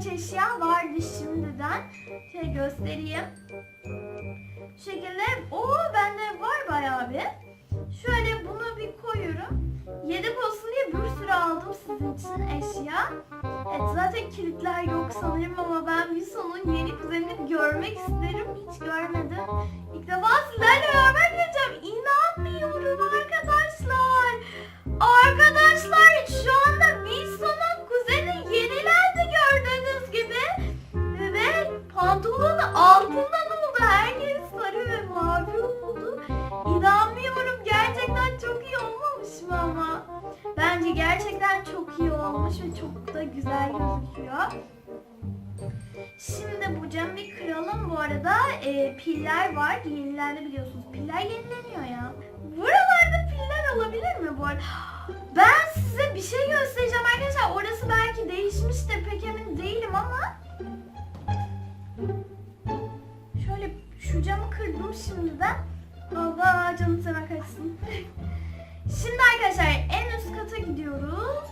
birkaç eşya vardı şimdiden. Şey göstereyim. Şu şekilde. Oo bende var bayağı bir. Şöyle bunu bir koyuyorum. Yedek olsun diye bir sürü aldım sizin için eşya. Evet zaten kilitler yok sanırım ama ben Wilson'un yeni kuzenini görmek isterim. Hiç görmedim. İlk defa sizlerle beraber geleceğim. İnanmıyorum arkadaşlar. Arkadaşlar şu anda Wilson'un kuzeni gördüğünüz gibi. Ve pantolonu altından oldu. Her yeri sarı ve mavi oldu. İnanmıyorum. Gerçekten çok iyi olmamış mı ama? Bence gerçekten çok iyi olmuş ve çok da güzel gözüküyor. Şimdi bu camı bir kıralım. Bu arada e, piller var. Yenilendi biliyorsunuz. Piller yenileniyor ya. Buralarda piller olabilir mi bu arada? Ben size bir şey göstereceğim arkadaşlar. Orası belki değişmiştir. Pek emin değilim ama. Şöyle şu camı kırdım şimdiden. Allah canım sana kaçsın. Şimdi arkadaşlar en üst kata gidiyoruz.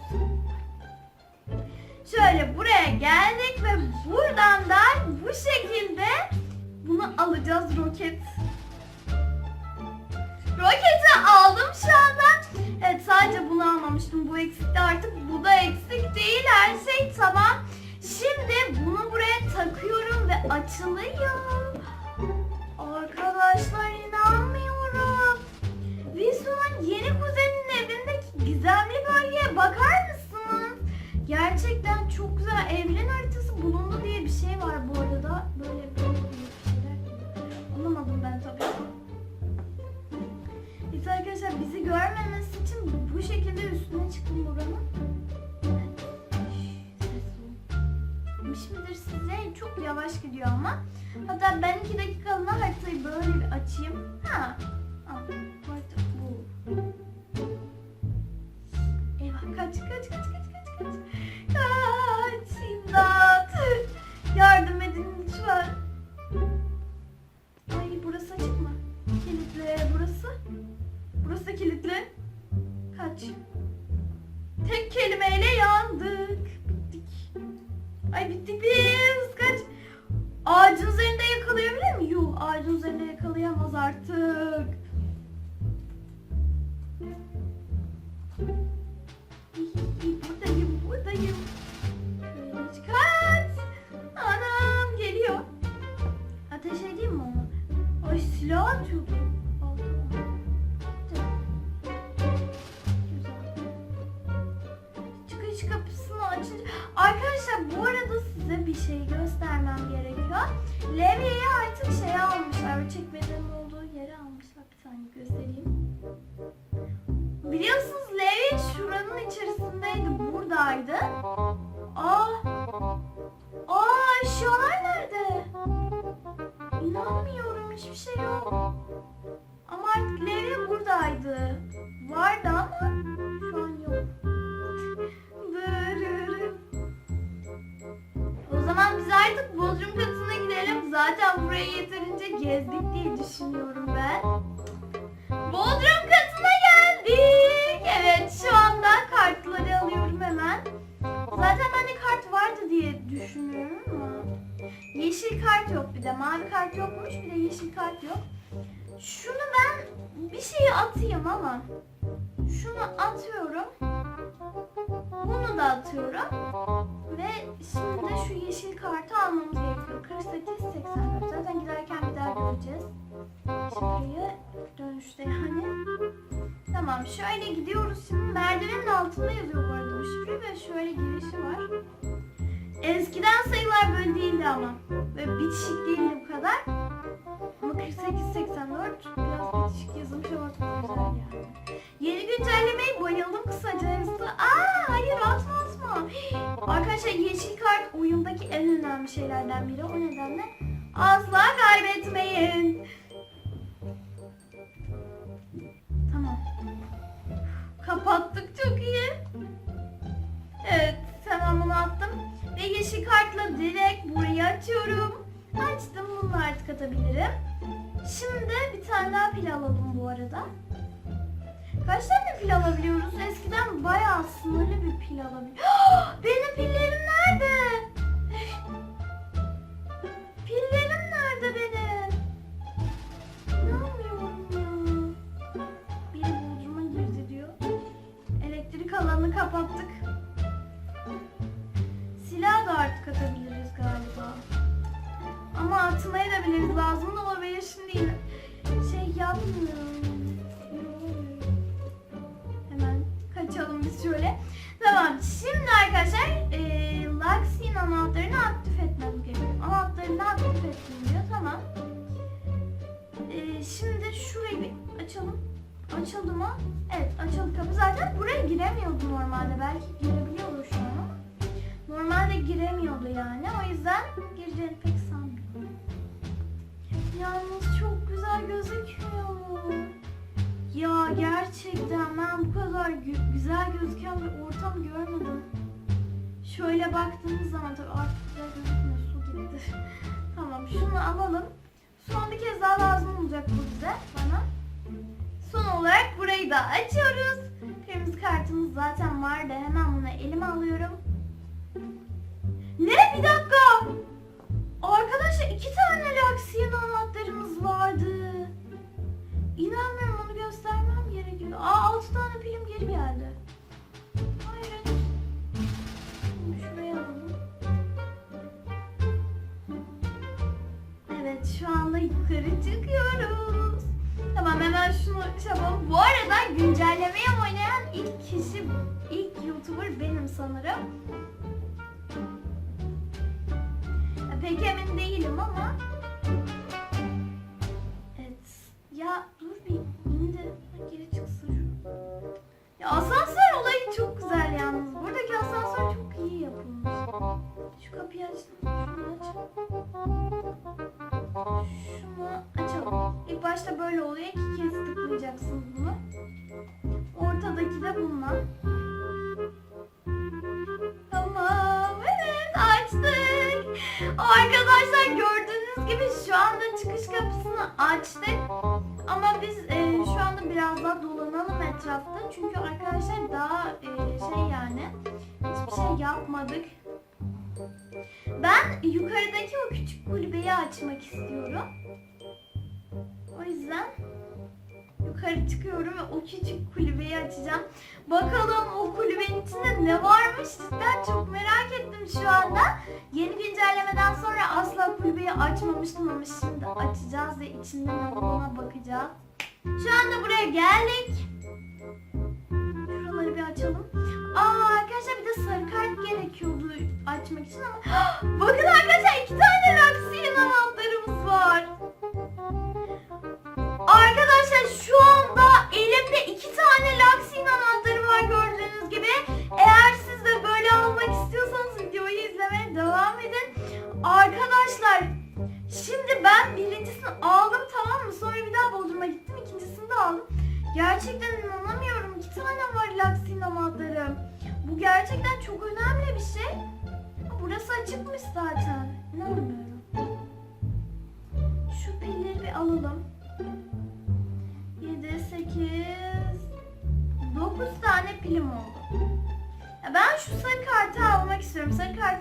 Şöyle buraya geldik ve buradan da bu şekilde bunu alacağız roket. Roketi aldım şu anda. Evet sadece bunu almamıştım. Bu eksikti artık. Bu da eksik değil. Her şey tamam. Şimdi bunu buraya takıyorum ve açılıyor. Arkadaşlar inanmıyorum. Wilson'un yeni kuzeninin evindeki gizemli bölgeye bakar mısınız? Gerçekten çok güzel. Evren haritası bulundu diye bir şey var bu arada. Böyle çıktım buranın. Şş, midir size? Çok yavaş gidiyor ama. Hatta ben iki dakikalığına haritayı böyle bir açayım. Ha. Al. Bu. Eyvah kaç kaç kaç kaç kaç kaç. Kaç imdat. Yardım edin lütfen. Ay burası açık mı? Kilitli burası. Burası kilitli. Kaç. Artık. Buradayım buradayım. Çıkart. Anam geliyor. Ateş edeyim mi onu? Ay silah atıyordu. Kapısını açınca... Arkadaşlar bu arada size bir şey göstermem gerekiyor. Levye'yi artık şey saniye göstereyim. Biliyorsunuz Levye şuranın içerisindeydi. Buradaydı. Aa! Aa eşyalar nerede? İnanmıyorum hiçbir şey yok. Ama artık Levye buradaydı. Vardı ama şu an yok. O zaman biz artık Bodrum katına gidelim. Zaten burayı yeterince gezdik diye düşünüyorum ben. Bodrum katına geldik. Evet şu anda kartları alıyorum hemen. Zaten bende kart vardı diye düşünüyorum ama. Yeşil kart yok bir de. Mavi kart yokmuş bir de yeşil kart yok. Şunu ben bir şeyi atayım ama. Şunu atıyorum. Bunu da atıyorum. Ve şimdi de şu yeşil kartı almamız gerekiyor. 48 84. Zaten giderken bir daha göreceğiz. şifreyi dönüşte. Tamam şöyle gidiyoruz şimdi. Merdivenin altında yazıyor bu arada o şifre ve şöyle girişi var. Eskiden sayılar böyle değildi ama. Böyle bitişik değildi bu kadar. Ama 4884 biraz bitişik yazılmış ama çok güzel yani. Yeni güncellemeyi bayıldım kısacası. Aa hayır atma atma. Arkadaşlar yeşil kart oyundaki en önemli şeylerden biri. O nedenle asla kaybetmeyin. Açıyorum. Açtım bunu artık atabilirim. Şimdi bir tane daha pil alalım bu arada. Kaç tane pil alabiliyoruz? Eskiden bayağı sınırlı bir pil alabiliyoruz. Benim pillerim nerede? Pillerim nerede benim? İnanmıyorum ya. Biri bodruma girdi diyor. Elektrik alanını kapattık. Silah da artık atabiliriz galiba. Ama atmaya da biliriz. Lazım da olabilir şimdi. Şey yapmıyorum. Hemen kaçalım biz şöyle. Tamam şimdi arkadaşlar e, Lux'in anahtarını aktif etmem gerekiyor. Anahtarını aktif ettim diyor. Tamam. E, şimdi şurayı bir açalım. Açıldı mı? Evet açıldı kapı. Zaten buraya giremiyordu normalde. Belki girebiliyordu şu an ama. Normalde giremiyordu yani. O yüzden gireceğini pek. Yalnız çok güzel gözüküyor. Ya gerçekten ben bu kadar gü- güzel gözüken bir ortam görmedim. Şöyle baktığımız zaman tabii artık güzel gözükmüyor su gibidir. tamam şunu alalım. Son bir kez daha lazım olacak bu bize bana. Son olarak burayı da açıyoruz. Kırmızı kartımız zaten vardı. Hemen bunu elime alıyorum. Ne? Bir dakika. Arkadaşlar iki tane Luxian anahtarımız vardı. İnanmıyorum onu göstermem gerekiyordu. Aa altı tane pilim geri geldi. Şimdi Şuraya alalım. Evet şu anda yukarı çıkıyoruz. Tamam hemen şunu yapalım. Bu arada güncellemeye oynayan ilk kişi, ilk YouTuber benim sanırım. Pek emin değilim ama. Evet. Ya dur bir indi. Geri çıksın. Ya asansör olayı çok güzel yalnız. Buradaki asansör çok iyi yapılmış. Şu kapıyı aç. Şunu aç. Şunu açalım. İlk başta böyle oluyor. İki kez tıklayacaksınız bunu. Ortadaki de bununla. Arkadaşlar gördüğünüz gibi şu anda çıkış kapısını açtık. Ama biz e, şu anda biraz daha dolanalım etrafta. Çünkü arkadaşlar daha e, şey yani hiçbir şey yapmadık. Ben yukarıdaki o küçük kulübeyi açmak istiyorum. Yukarı çıkıyorum ve o küçük kulübeyi açacağım. Bakalım o kulübenin içinde ne varmış cidden çok merak ettim şu anda. Yeni güncellemeden sonra asla kulübeyi açmamıştım ama şimdi açacağız ve içinde ne olduğuna bakacağız. Şu anda buraya geldik. Şuraları bir açalım. Aa arkadaşlar bir de sarı kart gerekiyordu açmak için ama bakın arkadaşlar iki tane Arkadaşlar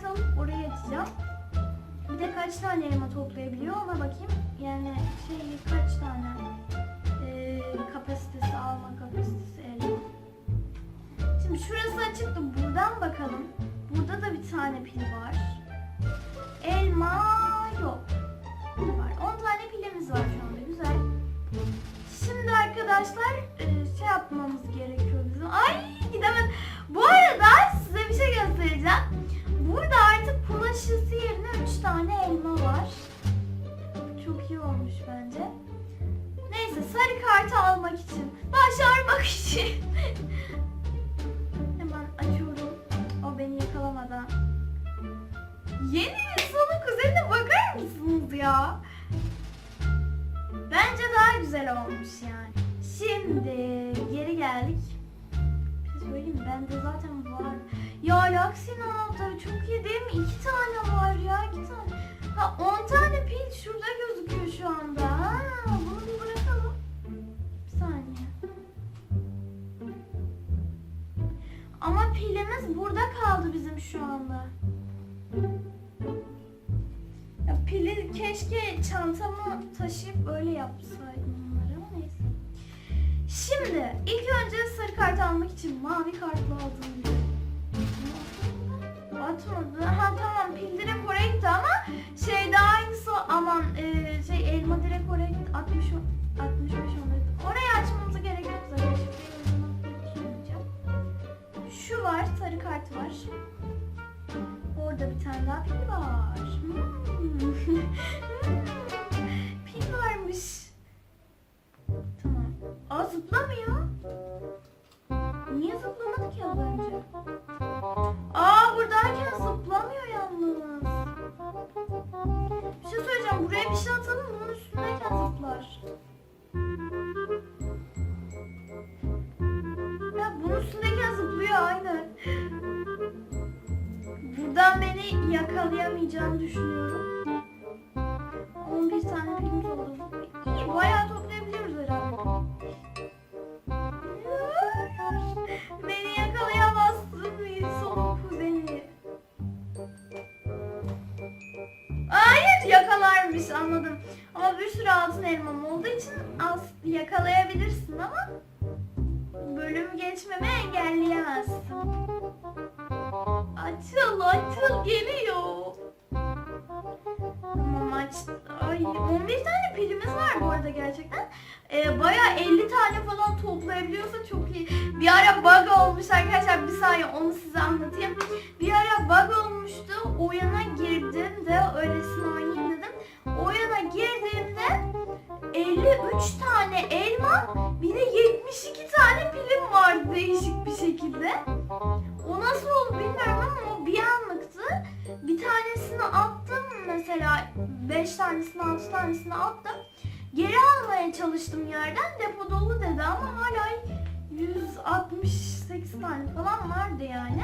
alıp oraya açacağım. Bir de kaç tane elma toplayabiliyor ona bakayım. Yani şey kaç tane eee, kapasitesi alma kapasitesi elma. Şimdi şurası açıktı. Buradan bakalım. Burada da bir tane pil var. Elma yok. Pil var. 10 tane pilimiz var şu anda. Güzel. arkadaşlar e, şey yapmamız gerekiyor bizim. Ay gidemedim. Bu arada size bir şey göstereceğim. Burada artık pul aşısı yerine 3 tane elma var. Çok iyi olmuş bence. Neyse sarı kartı almak için, başarmak için. Hemen açıyorum. O beni yakalamadan. Yeni insanın kuzenine bakar mısınız ya? Bence daha güzel olmuş yani. Şimdi geri geldik. Söyleyeyim? Bende zaten var. Ya Laksin anahtarı çok iyi değil mi? İki tane var ya. iki tane. Ha 10 tane pil şurada gözüküyor şu anda. Ha, bunu bir bırakalım. Bir saniye. Ama pilimiz burada kaldı bizim şu anda. Ya pili keşke çantama taşıyıp öyle yapsaydım. Şimdi ilk önce sarı kart almak için mavi kart lazım. Atmadı. Ha tamam pil oraya gitti ama şey daha aynısı aman e, şey elma direkt oraya gitti. 60 o- 65 ondaydı. Orayı açmamıza gerek yok zaten. Şu var sarı kart var. Orada bir tane daha pil var. Hmm. pil varmış. Az? Aa buradayken zıplamıyor yalnız. Bir şey söyleyeceğim. Buraya bir şey atalım. Bunun üstündeyken zıplar. Ya bunun üstündeyken zıplıyor aynen. Buradan beni yakalayamayacağını düşünüyorum. Bir ara bug olmuş arkadaşlar bir saniye onu size anlatayım. Bir ara bug olmuştu. Oyuna girdim de öylesine oynayayım dedim. Oyuna girdiğimde 53 tane elma bir de 72 tane pilim vardı değişik bir şekilde. O nasıl oldu bilmiyorum ama o bir anlıktı. Bir tanesini attım mesela 5 tanesini 6 tanesini attım. Geri almaya çalıştım yerden depo dolu dedi ama hala 168 tane falan vardı yani.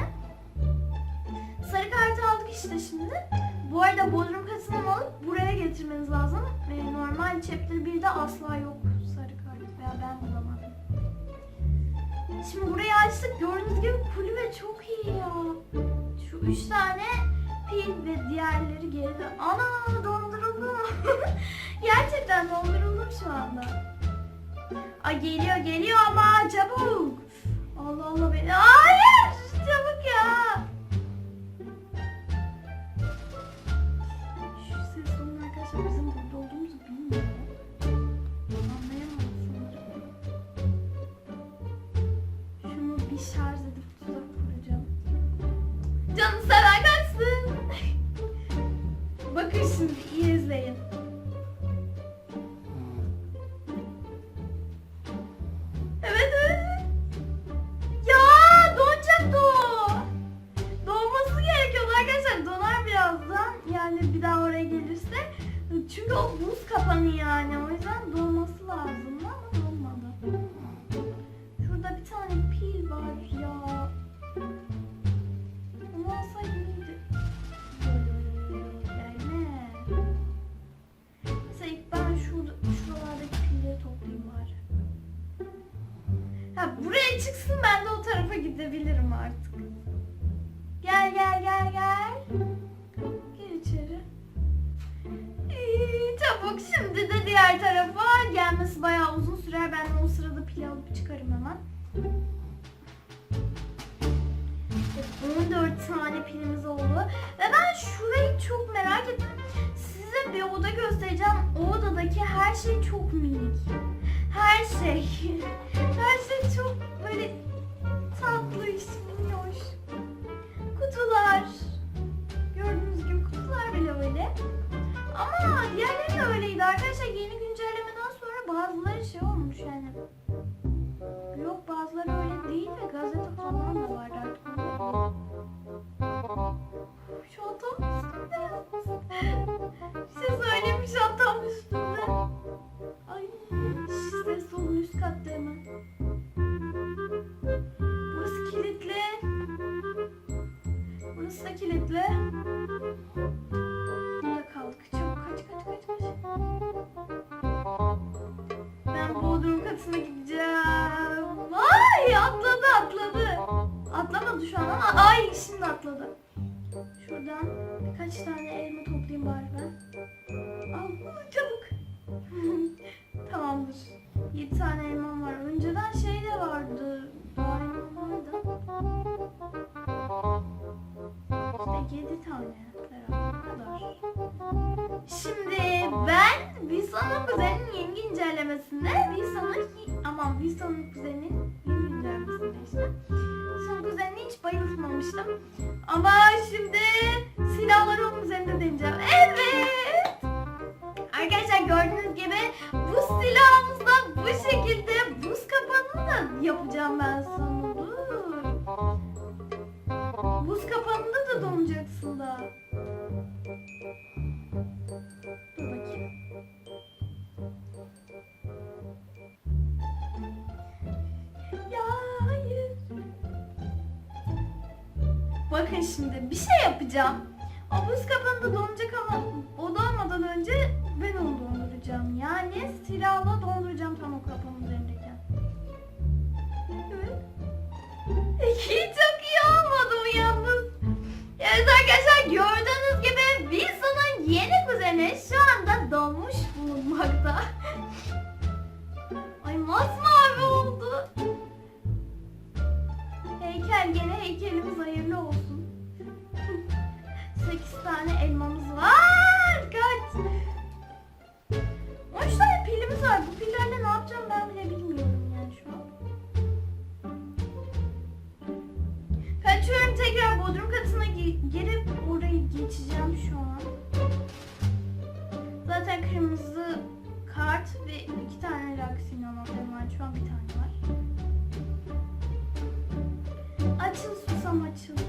Sarı kartı aldık işte şimdi. Bu arada bodrum katını alıp buraya getirmeniz lazım. Ee, normal chapter 1'de asla yok sarı kart veya ben bulamadım. Şimdi burayı açtık. Gördüğünüz gibi kulübe çok iyi ya. Şu üç tane pil ve diğerleri geride. Ana donduruldum. Gerçekten donduruldum şu anda. Ay geliyor geliyor ama çabuk. Allah Allah beni. Hayır çabuk ya. Şu ses onun arkadaşlar bizim burada olduğumuzu bilmiyor. gidebilirim artık. Gel gel gel gel. Gel içeri. Ee, çabuk şimdi de diğer tarafa gelmesi bayağı uzun sürer. Ben de o sırada pil alıp çıkarım hemen. 14 tane pilimiz oldu. Ve ben şurayı çok merak ettim. Size bir oda göstereceğim. O odadaki her şey çok minik. Her şey. Her şey çok böyle Şimdi ben Visa'nın kuzeninin yeni güncellemesinde Visa'nın aman Visa'nın kuzeninin Dur bakayım. Ya hayır. Bakın şimdi bir şey yapacağım. O buz kapanında donacak ama Açıl susam açıl.